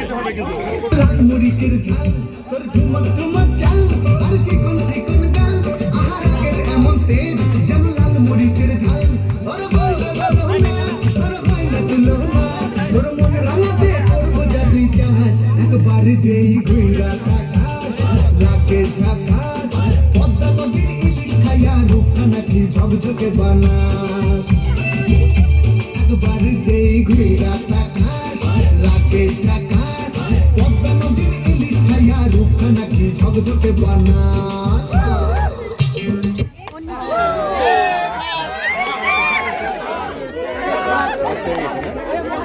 দিতে হবে কিন্তু চাস, একবার যেই ঘুরা তাকাস লাগে ঝাকাস, পদ্মা নদীর ইলিশ খাইয়া রূপটা নাকি ঝকঝকে বানাস। একবার যেই ঘুরা তাকাস লাগে ঝাকাস, পদ্মা নদীর ইলিশ খাইয়া রূপখানা কি ঝকঝকে বানাস।